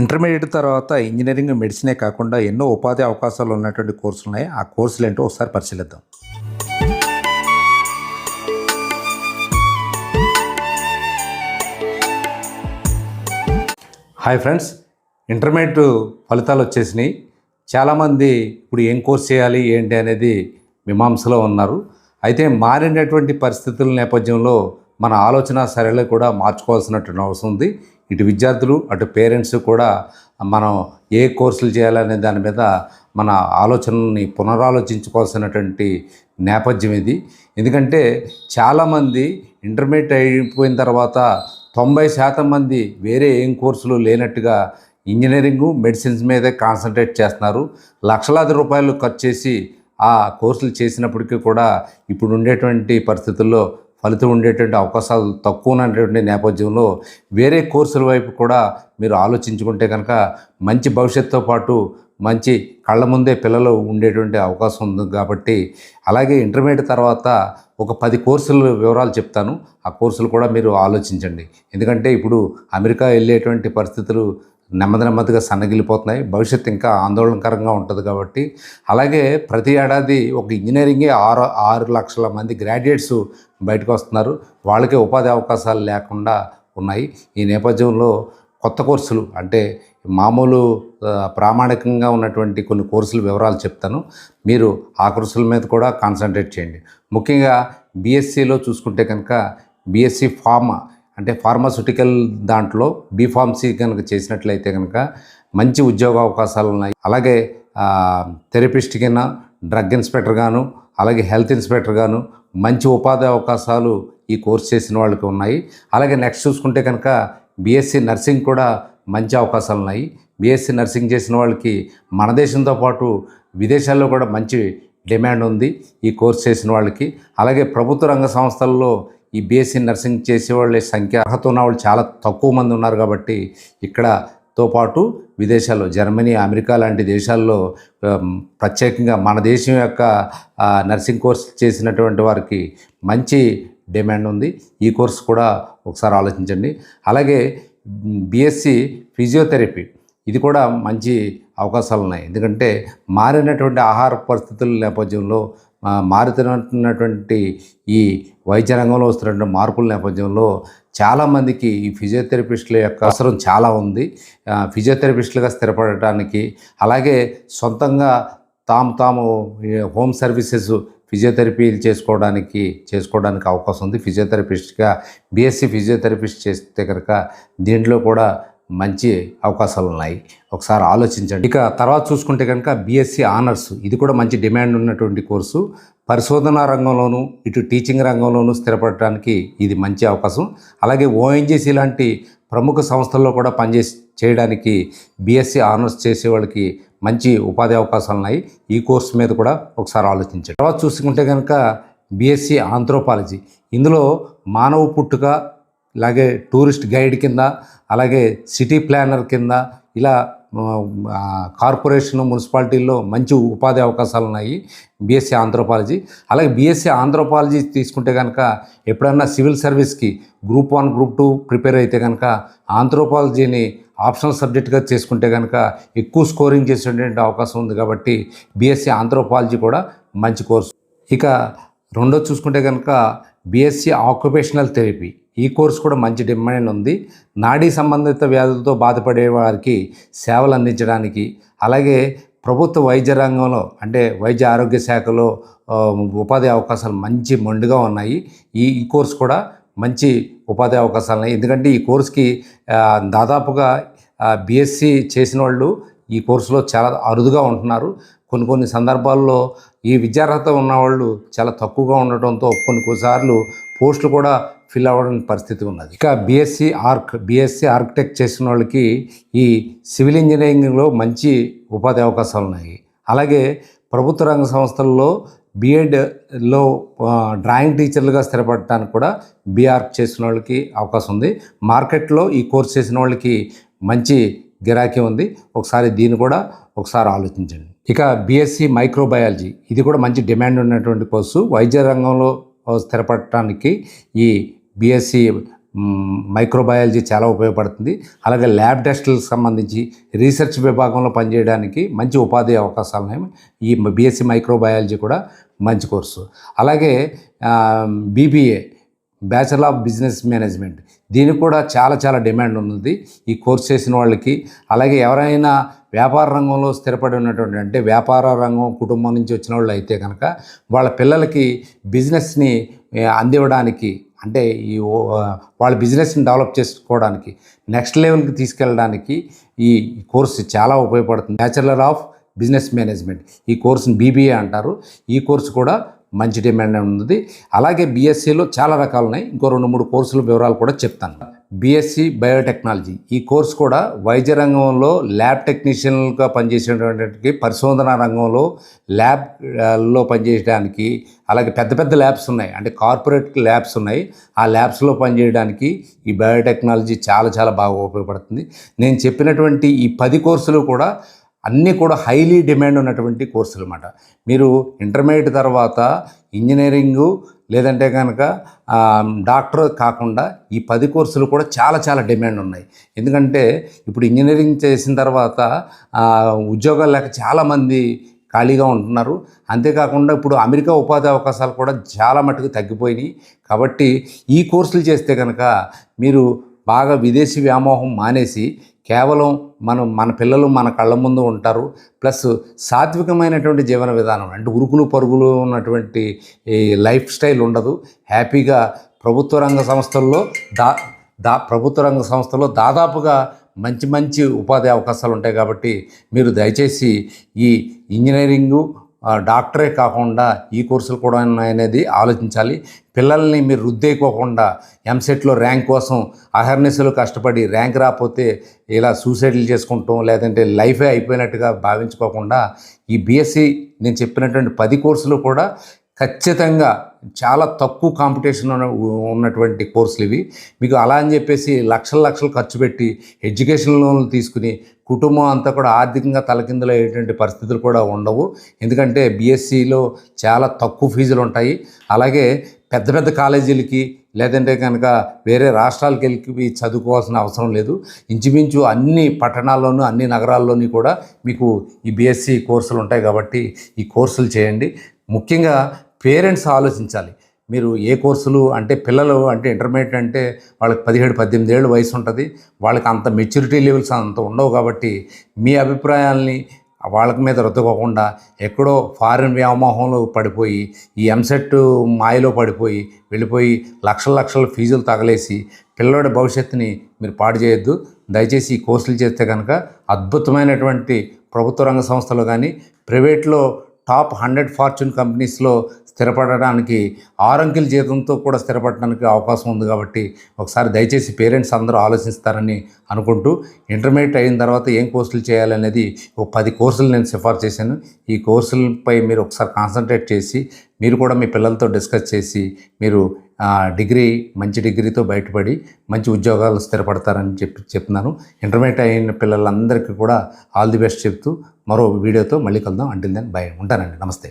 Intermediate తర్వాత engineering మెడిసినే కాకుండా ఎన్నో ఉపాధి అవకాశాలు ఉన్నటువంటి కోర్సులు ఉన్నాయి. ఆ కోర్సులు ఏంటో ఒకసారి పరిశీలిద్దాం. Hi friends. ఇంటర్మీడియట్ ఫలితాలు వచ్చేసినాయి. చాలామంది ఇప్పుడు ఏం కోర్స్ చేయాలి ఏంటి అనేది మీమాంసలో ఉన్నారు. అయితే మారినటువంటి పరిస్థితుల నేపథ్యంలో మన ఆలోచన సరళి కూడా మార్చుకోవాల్సినటువంటి అవసరం ఉంది. ఇటు విద్యార్థులు అటు పేరెంట్స్ కూడా మనం ఏ కోర్సులు చేయాలనే దాని మీద మన ఆలోచనని పునరాలోచించుకోవాల్సినటువంటి నేపథ్యం ఇది. ఎందుకంటే చాలామంది ఇంటర్మీడియట్ అయిపోయిన తర్వాత తొంభై శాతం మంది వేరే ఏం కోర్సులు లేనట్టుగా ఇంజనీరింగు మెడిసిన్స్ మీదే కాన్సన్ట్రేట్ చేస్తున్నారు. లక్షలాది రూపాయలు ఖర్చు చేసి ఆ కోర్సులు చేసినప్పటికీ కూడా ఇప్పుడు ఉండేటువంటి పరిస్థితుల్లో ఫలితం ఉండేటువంటి అవకాశాలు తక్కువ ఉన్నటువంటి నేపథ్యంలో వేరే కోర్సుల వైపు కూడా మీరు ఆలోచించుకుంటే కనుక మంచి భవిష్యత్తుతో పాటు మంచి కళ్ళ ముందే పిల్లలు ఉండేటువంటి అవకాశం ఉంది కాబట్టి అలాగే ఇంటర్మీడియట్ తర్వాత ఒక పది కోర్సుల వివరాలు చెప్తాను. ఆ కోర్సులు కూడా మీరు ఆలోచించండి. ఎందుకంటే ఇప్పుడు అమెరికా వెళ్ళేటువంటి పరిస్థితులు నెమ్మది నెమ్మదిగా సన్నగిలిపోతున్నాయి. భవిష్యత్తు ఇంకా ఆందోళనకరంగా ఉంటుంది కాబట్టి. అలాగే ప్రతి ఏడాది ఒక ఇంజనీరింగే ఆరు ఆరు లక్షల మంది గ్రాడ్యుయేట్స్ బయటకు వస్తున్నారు. వాళ్ళకి ఉపాధి అవకాశాలు లేకుండా ఉన్నాయి. ఈ నేపథ్యంలో కొత్త కోర్సులు అంటే మామూలు ప్రామాణికంగా ఉన్నటువంటి కొన్ని కోర్సుల వివరాలు చెప్తాను. మీరు ఆ కోర్సుల మీద కూడా కాన్సన్ట్రేట్ చేయండి. ముఖ్యంగా బీఎస్సీలో చూసుకుంటే కనుక బీఎస్సీ ఫార్మా అంటే ఫార్మాస్యూటికల్ దాంట్లో బీఫార్మసీ కనుక చేసినట్లయితే కనుక మంచి ఉద్యోగ అవకాశాలు ఉన్నాయి. అలాగే థెరపిస్ట్ కింద డ్రగ్ ఇన్స్పెక్టర్ గాను అలాగే హెల్త్ ఇన్స్పెక్టర్ గాను మంచి ఉపాధి అవకాశాలు ఈ కోర్స్ చేసిన వాళ్ళకి ఉన్నాయి. అలాగే నెక్స్ట్ చూసుకుంటే కనుక బీఎస్సీ నర్సింగ్ కూడా మంచి అవకాశాలు ఉన్నాయి. బీఎస్సీ నర్సింగ్ చేసిన వాళ్ళకి మన దేశంతో పాటు విదేశాల్లో కూడా మంచి డిమాండ్ ఉంది ఈ కోర్స్ చేసిన వాళ్ళకి. అలాగే ప్రభుత్వ రంగ సంస్థల్లో ఈ బీఎస్సీ నర్సింగ్ చేసే వాళ్ళ సంఖ్య అర్హత ఉన్న వాళ్ళు చాలా తక్కువ మంది ఉన్నారు కాబట్టి ఇక్కడతో పాటు విదేశాల్లో జర్మనీ అమెరికా లాంటి దేశాల్లో ప్రత్యేకంగా మన దేశం యొక్క నర్సింగ్ కోర్స్ చేసినటువంటి వారికి మంచి డిమాండ్ ఉంది. ఈ కోర్స్ కూడా ఒకసారి ఆలోచించండి. అలాగే బీఎస్సీ ఫిజియోథెరపీ ఇది కూడా మంచి అవకాశాలు ఉన్నాయి. ఎందుకంటే మారినటువంటి ఆహార పరిస్థితుల నేపథ్యంలో మారుతున్నటువంటి ఈ వైద్య రంగంలో వస్తున్నటువంటి మార్పుల నేపథ్యంలో చాలామందికి ఈ ఫిజియోథెరపిస్టుల యొక్క అవసరం చాలా ఉంది. ఫిజియోథెరపిస్టులుగా స్థిరపడటానికి అలాగే సొంతంగా తాము తాము హోమ్ సర్వీసెస్ ఫిజియోథెరపీలు చేసుకోవడానికి చేసుకోవడానికి అవకాశం ఉంది. ఫిజియోథెరపిస్ట్గా బీఎస్సీ ఫిజియోథెరపిస్ట్ చేస్తే కనుక దీంట్లో కూడా మంచి అవకాశాలు ఉన్నాయి. ఒకసారి ఆలోచించండి. ఇక తర్వాత చూసుకుంటే కనుక బీఎస్సీ ఆనర్స్ ఇది కూడా మంచి డిమాండ్ ఉన్నటువంటి కోర్సు. పరిశోధనా రంగంలోనూ ఇటు టీచింగ్ రంగంలోనూ స్థిరపడటానికి ఇది మంచి అవకాశం. అలాగే ఓఎన్జీసీ లాంటి ప్రముఖ సంస్థల్లో కూడా పనిచేసి చేయడానికి బీఎస్సీ ఆనర్స్ చేసే వాళ్ళకి మంచి ఉపాధి అవకాశాలు ఉన్నాయి. ఈ కోర్సు మీద కూడా ఒకసారి ఆలోచించండి. తర్వాత చూసుకుంటే కనుక బీఎస్సీ ఆంథ్రోపాలజీ. ఇందులో మానవ పుట్టుక అలాగే టూరిస్ట్ గైడ్ కింద అలాగే సిటీ ప్లానర్ కింద ఇలా కార్పొరేషన్ మున్సిపాలిటీల్లో మంచి ఉపాధి అవకాశాలు ఉన్నాయి. BSc anthropology. అలాగే బీఎస్సీ ఆంథ్రోపాలజీ తీసుకుంటే కనుక ఎప్పుడన్నా సివిల్ సర్వీస్కి group one group two prepare అయితే కనుక ఆంథ్రోపాలజీని ఆప్షనల్ సబ్జెక్ట్గా చేసుకుంటే కనుక ఎక్కువ స్కోరింగ్ చేసేటువంటి అవకాశం ఉంది కాబట్టి బీఎస్సీ ఆంథ్రోపాలజీ కూడా మంచి కోర్సు. ఇక రెండో చూసుకుంటే కనుక బీఎస్సీ ఆక్యుపేషనల్ థెరపీ. ఈ కోర్స్ కూడా మంచి డిమాండ్ ఉంది. నాడీ సంబంధిత వ్యాధులతో బాధపడే వారికి సేవలు అందించడానికి అలాగే ప్రభుత్వ వైద్య రంగంలో అంటే వైద్య ఆరోగ్య శాఖలో ఉపాధి అవకాశాలు మంచి మెండుగా ఉన్నాయి. ఈ ఈ కోర్స్ కూడా మంచి ఉపాధి అవకాశాలు ఉన్నాయి. ఎందుకంటే ఈ కోర్స్కి దాదాపుగా బీఎస్సీ చేసిన వాళ్ళు ఈ కోర్సులో చాలా అరుదుగా ఉంటున్నారు. కొన్ని కొన్ని సందర్భాల్లో ఈ విద్యార్హత ఉన్నవాళ్ళు చాలా తక్కువగా ఉండటంతో కొన్ని కొన్నిసార్లు పోస్టులు కూడా ఫిల్ అవ్వడం పరిస్థితి ఉన్నది. ఇక బీఎస్సీ ఆర్క్ బీఎస్సీ ఆర్కిటెక్ట్ చేసిన వాళ్ళకి ఈ సివిల్ ఇంజనీరింగ్లో మంచి ఉపాధి అవకాశాలు ఉన్నాయి. అలాగే ప్రభుత్వ రంగ సంస్థల్లో బీఎడ్లో డ్రాయింగ్ టీచర్లుగా స్థిరపడటానికి కూడా బీఆర్క్ చేసిన వాళ్ళకి అవకాశం ఉంది. మార్కెట్లో ఈ కోర్స్ చేసిన వాళ్ళకి మంచి గిరాకీ ఉంది. ఒకసారి దీన్ని కూడా ఒకసారి ఆలోచించండి. ఇక బీఎస్సీ మైక్రోబయాలజీ ఇది కూడా మంచి డిమాండ్ ఉన్నటువంటి కోర్సు. వైద్య రంగంలో స్థిరపడటానికి ఈ బీఎస్సీ మైక్రోబయాలజీ చాలా ఉపయోగపడుతుంది. అలాగే ల్యాబ్ టెస్టులకు సంబంధించి రీసెర్చ్ విభాగంలో పనిచేయడానికి మంచి ఉపాధి అవకాశాలు ఉన్నాయి. ఈ బీఎస్సీ మైక్రోబయాలజీ కూడా మంచి కోర్సు. అలాగే BBA bachelor of business management దీనికి కూడా చాలా చాలా డిమాండ్ ఉన్నది. ఈ కోర్స్ చేసిన వాళ్ళకి. అలాగే ఎవరైనా వ్యాపార రంగంలో స్థిరపడి ఉన్నటువంటి అంటే వ్యాపార రంగం కుటుంబం నుంచి వచ్చిన వాళ్ళు అయితే కనుక వాళ్ళ పిల్లలకి బిజినెస్ని అందివ్వడానికి అంటే ఈ వాళ్ళ బిజినెస్ని డెవలప్ చేసుకోవడానికి నెక్స్ట్ లెవెల్కి తీసుకెళ్ళడానికి ఈ కోర్సు చాలా ఉపయోగపడుతుంది. బ్యాచిలర్ ఆఫ్ బిజినెస్ మేనేజ్మెంట్ ఈ కోర్సుని బీబీఏ అంటారు. ఈ కోర్సు కూడా మంచి డిమాండ్ ఉంది అలాగే బీఎస్సీలో చాలా రకాలు ఉన్నాయి. ఇంకో రెండు మూడు కోర్సుల వివరాలు కూడా చెప్తాను. బీఎస్సీ బయోటెక్నాలజీ ఈ కోర్సు కూడా వైద్య రంగంలో ల్యాబ్ టెక్నీషియన్గా పనిచేసేటువంటి పరిశోధన రంగంలో ల్యాబ్లో పనిచేయడానికి అలాగే పెద్ద పెద్ద ల్యాబ్స్ ఉన్నాయి. అంటే కార్పొరేట్ ల్యాబ్స్ ఉన్నాయి. ఆ ల్యాబ్స్లో పనిచేయడానికి ఈ బయోటెక్నాలజీ చాలా చాలా బాగా ఉపయోగపడుతుంది. నేను చెప్పినటువంటి ఈ పది కోర్సులు కూడా అన్నీ కూడా హైలీ డిమాండ్ ఉన్నటువంటి కోర్సులు అన్నమాట. మీరు ఇంటర్మీడియట్ తర్వాత ఇంజనీరింగు లేదంటే కనుక డాక్టర్ కాకుండా ఈ పది కోర్సులు కూడా చాలా చాలా డిమాండ్ ఉన్నాయి. ఎందుకంటే ఇప్పుడు ఇంజనీరింగ్ చేసిన తర్వాత ఉద్యోగాలు లేక చాలామంది ఖాళీగా ఉంటున్నారు. అంతేకాకుండా ఇప్పుడు అమెరికా ఉపాధి అవకాశాలు కూడా చాలా మటుకు తగ్గిపోయినాయి. కాబట్టి ఈ కోర్సులు చేస్తే కనుక మీరు బాగా విదేశీ వ్యామోహం మానేసి కేవలం మనం మన పిల్లలు మన కళ్ళ ముందు ఉంటారు. ప్లస్ సాత్వికమైనటువంటి జీవన విధానం అంటే ఉరుకులు పరుగులు ఉన్నటువంటి ఈ లైఫ్ స్టైల్ ఉండదు. హ్యాపీగా ప్రభుత్వ రంగ సంస్థల్లో దా దా ప్రభుత్వ రంగ సంస్థలో దాదాపుగా మంచి మంచి ఉపాధి అవకాశాలు ఉంటాయి కాబట్టి మీరు దయచేసి ఈ ఇంజనీరింగు డాక్టరే కాకుండా ఈ కోర్సులు కూడా ఉన్నాయనేది ఆలోచించాలి. పిల్లల్ని మీరు రుద్దేయకోకుండా ఎంసెట్లో ర్యాంక్ కోసం అహర్నిశలు కష్టపడి ర్యాంక్ రాకపోతే ఇలా సూసైడ్లు చేసుకుంటాం లేదంటే లైఫే అయిపోయినట్టుగా భావించుకోకుండా ఈ బీఎస్సీ నేను చెప్పినటువంటి పది కోర్సులు కూడా ఖచ్చితంగా చాలా తక్కువ కాంపిటీషన్ ఉన్నటువంటి కోర్సులు ఇవి. మీకు అలా అని చెప్పేసి లక్షల లక్షలు ఖర్చు పెట్టి ఎడ్యుకేషన్ లోన్లు తీసుకుని కుటుంబం అంతా కూడా ఆర్థికంగా తలకిందులు అయ్యేటువంటి పరిస్థితులు కూడా ఉండవు. ఎందుకంటే బీఎస్సీలో చాలా తక్కువ ఫీజులు ఉంటాయి. అలాగే పెద్ద పెద్ద కాలేజీలకి లేదంటే కనుక వేరే రాష్ట్రాలకు వెళ్ళి చదువుకోవాల్సిన అవసరం లేదు. ఇంచుమించు అన్ని పట్టణాల్లోనూ అన్ని నగరాల్లోనూ కూడా మీకు ఈ బీఎస్సీ కోర్సులు ఉంటాయి కాబట్టి ఈ కోర్సులు చేయండి. ముఖ్యంగా పేరెంట్స్ ఆలోచించాలి. మీరు ఏ కోర్సులు అంటే పిల్లలు అంటే ఇంటర్మీడియట్ అంటే వాళ్ళకి పదిహేడు పద్దెనిమిది ఏళ్ళు వయసు ఉంటుంది. వాళ్ళకి అంత మెచ్యూరిటీ లెవెల్స్ అంత ఉండవు కాబట్టి మీ అభిప్రాయాల్ని వాళ్ళకి మీద రుద్దుకోకుండా ఎక్కడో ఫారిన్ వ్యామోహంలో పడిపోయి ఈ ఎంసెట్ మాయలో పడిపోయి వెళ్ళిపోయి లక్షల లక్షల ఫీజులు తగలేసి పిల్లడి భవిష్యత్తుని మీరు పాడు చేయొద్దు. దయచేసి ఈ కోర్సులు చేస్తే కనుక అద్భుతమైనటువంటి ప్రభుత్వ రంగ సంస్థలు కానీ ప్రైవేట్లో టాప్ హండ్రెడ్ ఫార్చ్యూన్ కంపెనీస్లో స్థిరపడడానికి ఆరంకిల జీతంతో కూడా స్థిరపడడానికి అవకాశం ఉంది కాబట్టి ఒకసారి దయచేసి పేరెంట్స్ అందరూ ఆలోచిస్తారని అనుకుంటూ ఇంటర్మీడియట్ అయిన తర్వాత ఏం కోర్సులు చేయాలనేది ఒక పది కోర్సులు నేను సిఫార్సు చేశాను. ఈ కోర్సులపై మీరు ఒకసారి కాన్సన్ట్రేట్ చేసి మీరు కూడా మీ పిల్లలతో డిస్కస్ చేసి మీరు డిగ్రీ మంచి డిగ్రీతో బయటపడి మంచి ఉద్యోగాలు స్థిరపడతారని చెప్పి చెప్తున్నాను. ఇంటర్మీడియట్ అయిన పిల్లలందరికీ కూడా ఆల్ ది బెస్ట్ చెప్తూ మరో వీడియోతో మళ్ళీ కలుద్దాం. అంటిల్ దెన్ బై ఉంటానండి. నమస్తే.